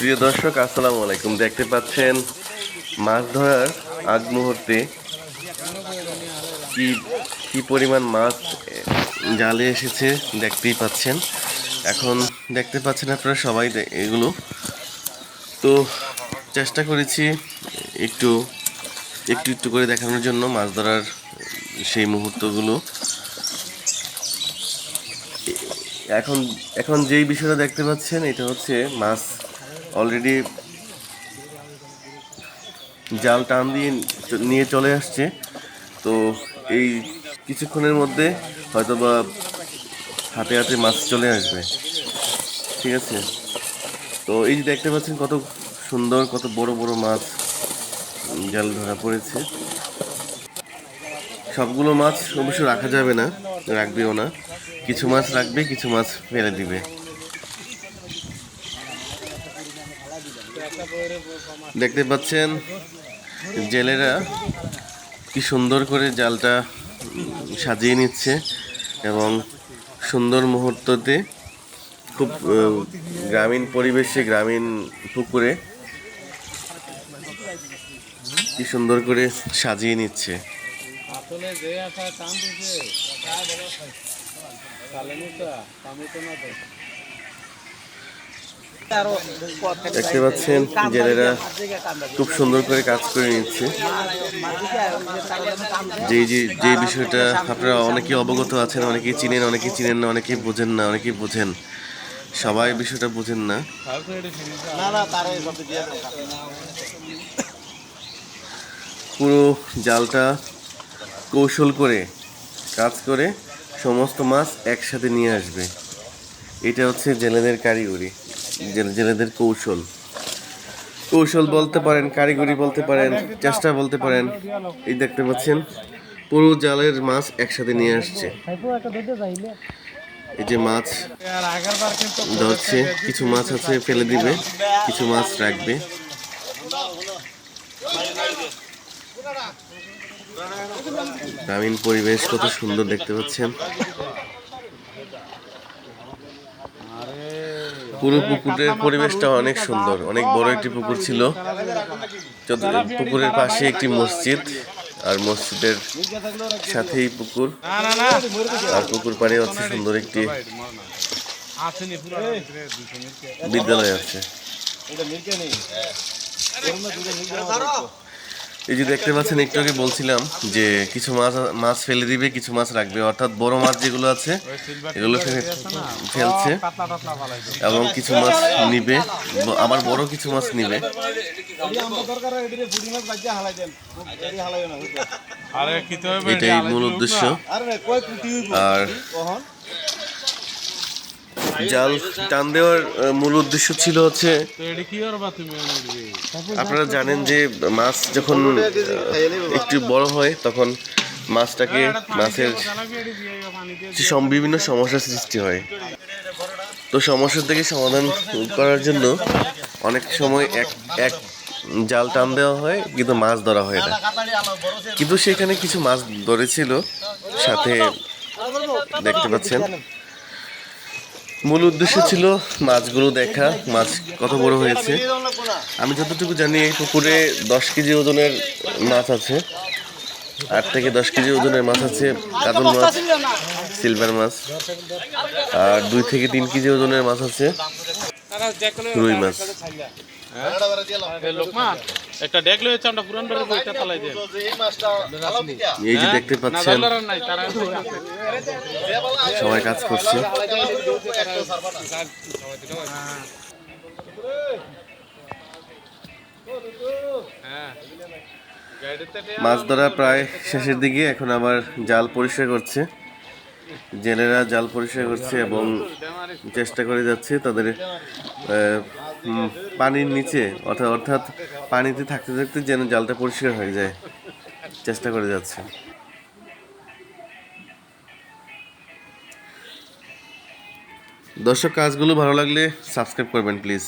প্রিয় দর্শক, আসসালামু আলাইকুম। দেখতে পাচ্ছেন মাছ ধরার আগ মুহূর্তে কি কি পরিমাণ মাছ জালে এসেছে দেখতেই পাচ্ছেন। এখন দেখতে পাচ্ছেন আপনারা সবাই এগুলো। তো চেষ্টা করেছি একটু একটু একটু করে দেখানোর জন্য মাছ ধরার সেই মুহূর্তগুলো। এখন এখন যেই বিষয়টা দেখতে পাচ্ছেন, এটা হচ্ছে মাছ অলরেডি জাল টান দিয়ে নিয়ে চলে আসছে। তো এই কিছুক্ষণের মধ্যে হয়তো বা হাতে হাতে মাছ চলে আসবে। ঠিক আছে? তো এই যে দেখতে পাচ্ছেন কত সুন্দর, কত বড় বড় মাছ জাল ধরা পড়েছে। সবগুলো মাছ অবশ্য রাখা যাবে না, রাখবেও না। কিছু মাছ রাখবে, কিছু মাছ ফেলে দিবে। দেখতে পাচ্ছেন জেলেরা কি সুন্দর করে জালটা সাজিয়ে নিচ্ছে এবং সুন্দর মুহূর্ততে খুব গ্রামীণ পরিবেশে, গ্রামীণ পুকুরে কি সুন্দর করে সাজিয়ে নিচ্ছে। যে দেখতে পাচ্ছেন জেলেরা খুব সুন্দর করে কাজ করে নিচ্ছে। যে যে বিষয়টা আপনারা অনেকেই অবগত আছেন, অনেকেই চিনেন অনেকেই চিনেন না, অনেকেই বোঝেন না, অনেকেই বোঝেন। সবাই বিষয়টা বোঝেন না। পুরো জালটা কৌশল করে, কাজ করে, সমস্ত মাছ একসাথে নিয়ে আসবে। এটা হচ্ছে জেলেদের কারিগরি। জেলেদের কৌশল। কৌশল বলতে পারেন, কারিগরি বলতে পারেন, চেষ্টা বলতে পারেন। এই দেখতে পাচ্ছেন, পুরো জালের মাছ একসাথে নিয়ে আসছে। এই যে মাছ ধরছে, কিছু মাছ আছে, ফেলে দিবে, কিছু মাছ রাখবে। গ্রামীণ পরিবেশ কত সুন্দর দেখতে পাচ্ছেন। পুরো পুকুরের পরিবেশটা অনেক সুন্দর। অনেক বড় একটি পুকুর ছিল। পুকুরের পাশে একটি মসজিদ, আর মসজিদের সাথেই পুকুর। আর পুকুর পাড়ে হচ্ছে সুন্দর একটি বিদ্যালয় আছে। এই যে দেখতে পাচ্ছেন একটু আগে বলছিলাম যে কিছু মাছ মাছ ফেলে দিবে কিছু মাছ রাখবে। অর্থাৎ বড় মাছ যেগুলো আছে এগুলো ফেলে ফেলছে এবং কিছু মাছ নিবে আবার বড় কিছু মাছ নিবে। এটাই মূল উদ্দেশ্য। আর জাল টান দেওয়ার মূল উদ্দেশ্য ছিল হচ্ছে, আপনারা জানেন যে মাছ যখন একটু বড় হয়, তখন মাছটাকে, মাছের বিভিন্ন সমস্যার সৃষ্টি হয়। তো সমস্যা থেকে সমাধান করার জন্য অনেক সময় এক এক জাল টান দেওয়া হয়, কিন্তু মাছ ধরা হয় না। কিন্তু সেখানে কিছু মাছ ধরেছিল, সাথে দেখতে পাচ্ছেন। মূল উদ্দেশ্য ছিল মাছগুলো দেখা, মাছ কত বড় হয়েছে। আমি যতটুকু জানি এই পুকুরে দশ কেজি ওজনের মাছ আছে। আট থেকে দশ কেজি ওজনের মাছ আছে, কাতল মাছ, সিলভার মাছ, আর দুই থেকে তিন কেজি ওজনের মাছ আছে, রুই মাছ। লোকমান একটা ডেক লয়েছে আমরা পুরান বাড়ির বইটা পালাই দেন এই যে দেখতে পাচ্ছেন সবাই কাজ করছে। মাছ ধরা প্রায় শেষের দিকে এখন আবার জাল পরিষ্কার করছে। জেলেরা জাল পরিষ্কার করছে এবং চেষ্টা করে যাচ্ছে তাদের পানির নিচে, অর্থাৎ অর্থাৎ পানিতে থাকতে থাকতে যেন জালটা পরিষ্কার হয়ে যায়। চেষ্টা করে যাচ্ছে। দর্শক, কাজগুলো ভালো লাগলে সাবস্ক্রাইব করবেন, প্লিজ।